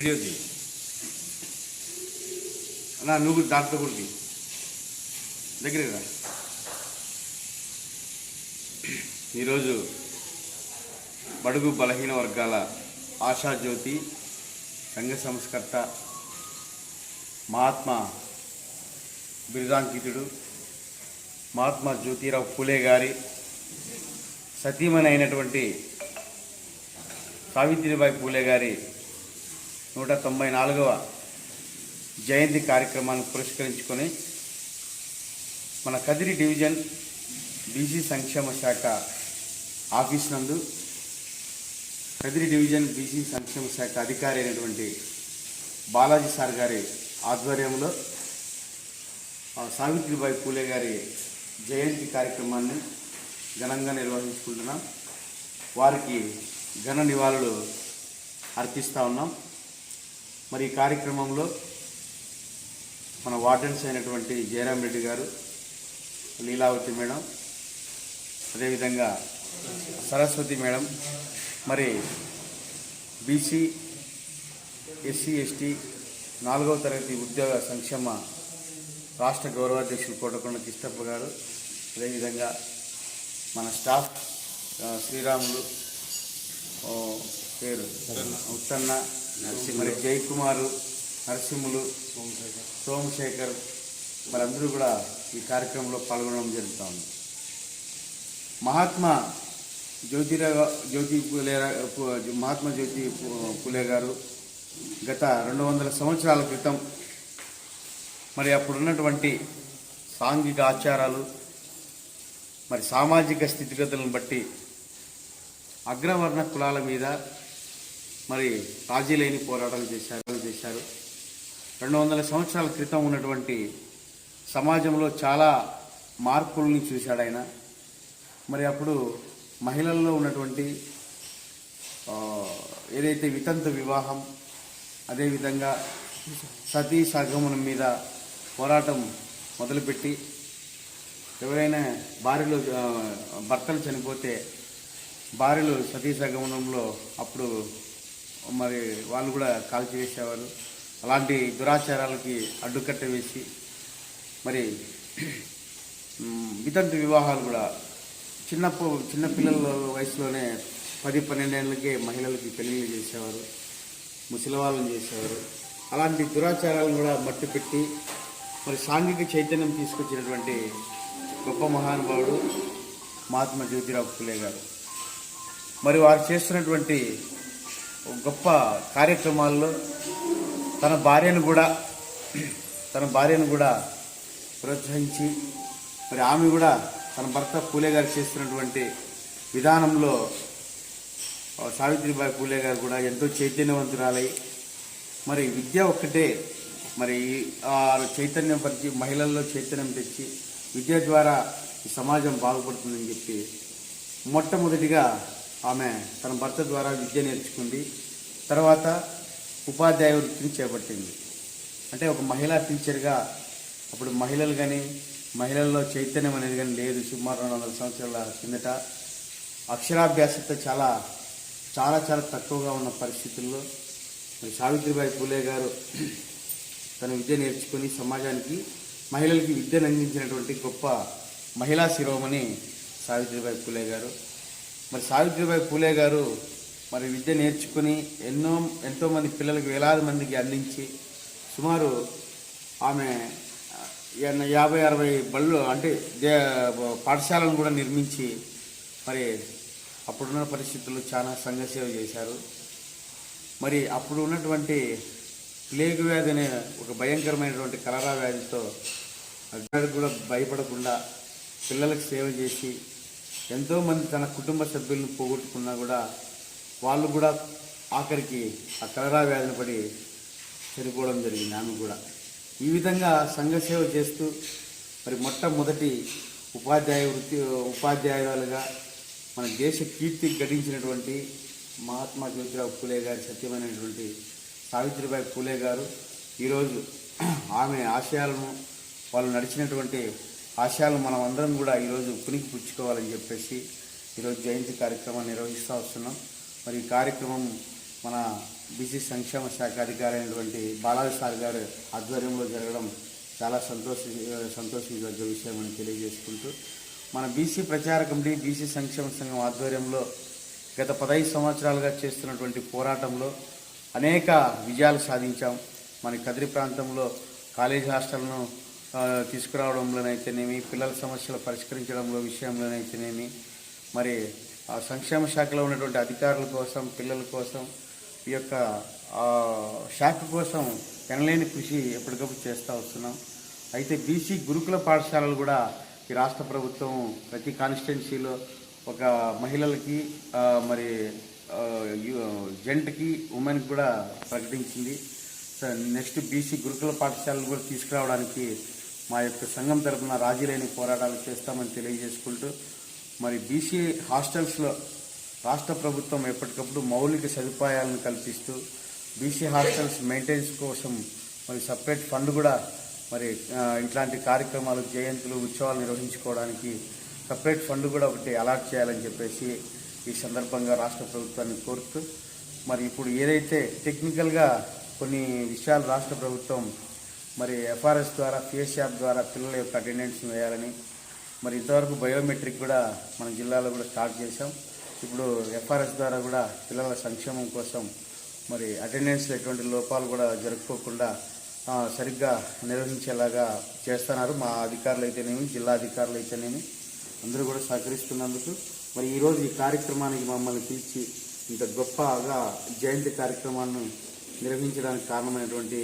వీడియోది అన్నా నువ్వు దాంట్లో కూడా తీ. దగ్గరికి రా ఈరోజు బడుగు బలహీన వర్గాల ఆశాజ్యోతి సంఘ సంస్కర్త మహాత్మా బిరుదాంకితుడు మహాత్మా జ్యోతిరావు పూలే గారి సతీమణి అయినటువంటి సావిత్రిబాయి పూలే గారి నూట తొంభై నాలుగవ జయంతి కార్యక్రమాన్ని పురస్కరించుకొని మన కదిరి డివిజన్ బీసీ సంక్షేమ శాఖ ఆఫీస్ నందు కదిరి డివిజన్ బీసీ సంక్షేమ శాఖ అధికారి అయినటువంటి బాలాజీ సార్ గారి ఆధ్వర్యంలో సావిత్రిబాయి పూలే గారి జయంతి కార్యక్రమాన్ని ఘనంగా నిర్వహించుకుంటున్నాం. వారికి ఘన నివాళులు అర్పిస్తూ ఉన్నాం. మరి ఈ కార్యక్రమంలో మన వార్డెన్స్ అయినటువంటి జయరాం రెడ్డి గారు లీలావతి మేడం అదేవిధంగా సరస్వతి మేడం మరి బీసీ ఎస్సీ ఎస్టీ నాలుగవ తరగతి ఉద్యోగ సంక్షేమ రాష్ట్ర గౌరవాధ్యక్షులు కోటకొండ కిష్టప్ప గారు అదేవిధంగా మన స్టాఫ్ శ్రీరాములు పేరు ఉత్తన్న మరి జయకుమారు నరసింహులు సోమశేఖర్ మరందరూ కూడా ఈ కార్యక్రమంలో పాల్గొనడం జరుగుతూ ఉంది మహాత్మా జ్యోతిరావు జ్యోతి పూలే మహాత్మా జ్యోతి పులే పూలే గారు గత రెండు వందల సంవత్సరాల క్రితం మరి అప్పుడున్నటువంటి సాంఘిక ఆచారాలు మరి సామాజిక స్థితిగతులను బట్టి అగ్రవర్ణ కులాల మీద మరి రాజీ లేని పోరాటాలు చేశారు చేశారు. రెండు వందల సంవత్సరాల క్రితం ఉన్నటువంటి సమాజంలో చాలా మార్పుల్ని చూశాడు ఆయన. మరి అప్పుడు మహిళల్లో ఉన్నటువంటి ఏదైతే వితంతు వివాహం అదేవిధంగా సతీ సగమనం మీద పోరాటం మొదలుపెట్టి ఎవరైనా భార్యలు భర్తలు చనిపోతే భార్యలు సతీ సగమనంలో అప్పుడు మరి వాళ్ళు కూడా కాల్చివేసేవారు అలాంటి దురాచారాలకి అడ్డుకట్ట వేసి మరి వితంతు వివాహాలు కూడా చిన్నప్పుడు చిన్నపిల్లల వయసులోనే పది పన్నెండేళ్ళకే మహిళలకి పెళ్ళిళ్ళు చేసేవారు ముసలివాళ్ళని చేసేవారు. అలాంటి దురాచారాలను కూడా మట్టి పెట్టి మరి సాంఘిక చైతన్యం తీసుకొచ్చినటువంటి గొప్ప మహానుభావుడు మహాత్మా జ్యోతిరావు ఫులే గారు. మరి వారు చేస్తున్నటువంటి గొప్ప కార్యక్రమాల్లో తన భార్యను కూడా తన భార్యను కూడా ప్రోత్సహించి మరి ఆమె కూడా తన భర్త పూలే గారు చేస్తున్నటువంటి విధానంలో సావిత్రిబాయి పూలే గారు కూడా ఎంతో చైతన్యవంతురాలై మరి విద్య ఒక్కటే మరి ఆ చైతన్యం పరిచి మహిళల్లో చైతన్యం తెచ్చి విద్య ద్వారా ఈ సమాజం బాగుపడుతుందని చెప్పి మొట్టమొదటిగా ఆమె తన భర్త ద్వారా విద్య నేర్చుకుంది. తర్వాత ఉపాధ్యాయ వృత్తిని చేపట్టింది. అంటే ఒక మహిళా టీచర్గా అప్పుడు మహిళలు కానీ మహిళల్లో చైతన్యం అనేది కానీ లేదు సుమారు రెండు వందల సంవత్సరాల కిందట. అక్షరాభ్యాసత చాలా చాలా చాలా తక్కువగా ఉన్న పరిస్థితుల్లో మరి సావిత్రిబాయి పూలే గారు తన విద్య నేర్చుకుని సమాజానికి మహిళలకి విద్యను అందించినటువంటి గొప్ప మహిళా శిరోమణి సావిత్రిబాయి పూలే గారు. మరి సావిత్రిబాయి పూలే గారు మరి విద్య నేర్చుకుని ఎన్నో ఎంతోమంది పిల్లలకు వేలాది మందికి అందించి సుమారు ఆమె యాభై అరవై బళ్ళు అంటే దే- పాఠశాలను కూడా నిర్మించి మరి అప్పుడున్న పరిస్థితుల్లో చాలా సంఘ సేవ చేశారు. మరి అప్పుడు ఉన్నటువంటి ప్లేగ్ వ్యాధి అనే ఒక భయంకరమైనటువంటి కలరా వ్యాధితో అగ్గాడికి కూడా భయపడకుండా పిల్లలకు సేవ చేసి ఎంతోమంది తన కుటుంబ సభ్యులను పోగొట్టుకున్నా కూడా వాళ్ళు కూడా ఆఖరికి ఆ కలరా వ్యాధిని పడి చనిపోవడం జరిగింది ఆమె కూడా. ఈ విధంగా సంఘసేవ చేస్తూ మరి మొట్టమొదటి ఉపాధ్యాయ వృత్తి ఉపాధ్యాయురాలుగా మన దేశ కీర్తి గడించినటువంటి మహాత్మా జ్యోతిరావు పూలే గారి సత్యమైనటువంటి సావిత్రిబాయి పూలే గారు ఈరోజు ఆమె ఆశయాలను వాళ్ళు నడిచినటువంటి ఆశయాలు మనం అందరం కూడా ఈరోజు పునికి పుచ్చుకోవాలని చెప్పేసి ఈరోజు జయంతి కార్యక్రమాన్ని నిర్వహిస్తూ వస్తున్నాం. మరి ఈ కార్యక్రమం మన బీసీ సంక్షేమ శాఖ అధికారి అయినటువంటి బాలాజీ సార్ గారు ఆధ్వర్యంలో జరగడం చాలా సంతోష సంతోషించదగ్గ విషయం అని తెలియజేసుకుంటూ మన బీసీ ప్రచార కమిటీ బీసీ సంక్షేమ సంఘం ఆధ్వర్యంలో గత పదహైదు సంవత్సరాలుగా చేస్తున్నటువంటి పోరాటంలో అనేక విజయాలు సాధించాం. మన కదిరి ప్రాంతంలో కాలేజ్ హాస్టల్ను తీసుకురావడంలోనైతేనేమి పిల్లల సమస్యలు పరిష్కరించడంలో విషయంలోనైతేనేమి మరి ఆ సంక్షేమ శాఖలో ఉన్నటువంటి అధికారుల కోసం పిల్లల కోసం ఈ యొక్క శాఖ కోసం ఎనలేని కృషి ఎప్పటికప్పుడు చేస్తూ వస్తున్నాం. అయితే బీసీ గురుకుల పాఠశాలలు కూడా ఈ రాష్ట్ర ప్రభుత్వం ప్రతి కాన్స్టిట్యున్సీలో ఒక మహిళలకి మరి జెంట్కి ఉమెన్కి కూడా ప్రకటించింది. సో నెక్స్ట్ బీసీ గురుకుల పాఠశాలలు కూడా తీసుకురావడానికి మా యొక్క సంఘం తరఫున రాజీలేని పోరాటాలు చేస్తామని తెలియజేసుకుంటూ మరి బీసీ హాస్టల్స్లో రాష్ట్ర ప్రభుత్వం ఎప్పటికప్పుడు మౌలిక సదుపాయాలను కల్పిస్తూ బీసీ హాస్టల్స్ మెయింటెనెన్స్ కోసం మరి సపరేట్ ఫండ్ కూడా మరి ఇట్లాంటి కార్యక్రమాలు జయంతులు ఉత్సవాలు నిర్వహించుకోవడానికి సపరేట్ ఫండ్ కూడా ఒకటి అలాట్ చేయాలని చెప్పేసి ఈ సందర్భంగా రాష్ట్ర ప్రభుత్వాన్ని కోరుతూ మరి ఇప్పుడు ఏదైతే టెక్నికల్గా కొన్ని విషయాలు రాష్ట్ర ప్రభుత్వం మరి ఎఫ్ఆర్ఎస్ ద్వారా ఫేస్ యాప్ ద్వారా పిల్లల యొక్క అటెండెన్స్ వేయాలని. మరి ఇంతవరకు బయోమెట్రిక్ కూడా మన జిల్లాలో కూడా స్టార్ట్ చేశాం. ఇప్పుడు ఎఫ్ఆర్ఎస్ ద్వారా కూడా పిల్లల సంక్షేమం కోసం మరి అటెండెన్స్లో ఎటువంటి లోపాలు కూడా జరుపుకోకుండా సరిగ్గా నిర్వహించేలాగా చేస్తున్నారు మా అధికారులు అయితేనేమి జిల్లా అధికారులు అయితేనేమి అందరూ కూడా సహకరిస్తున్నందుకు. మరి ఈరోజు ఈ కార్యక్రమానికి మమ్మల్ని పిలిచి ఇంత గొప్పగా జయంతి కార్యక్రమాన్ని నిర్వహించడానికి కారణమైనటువంటి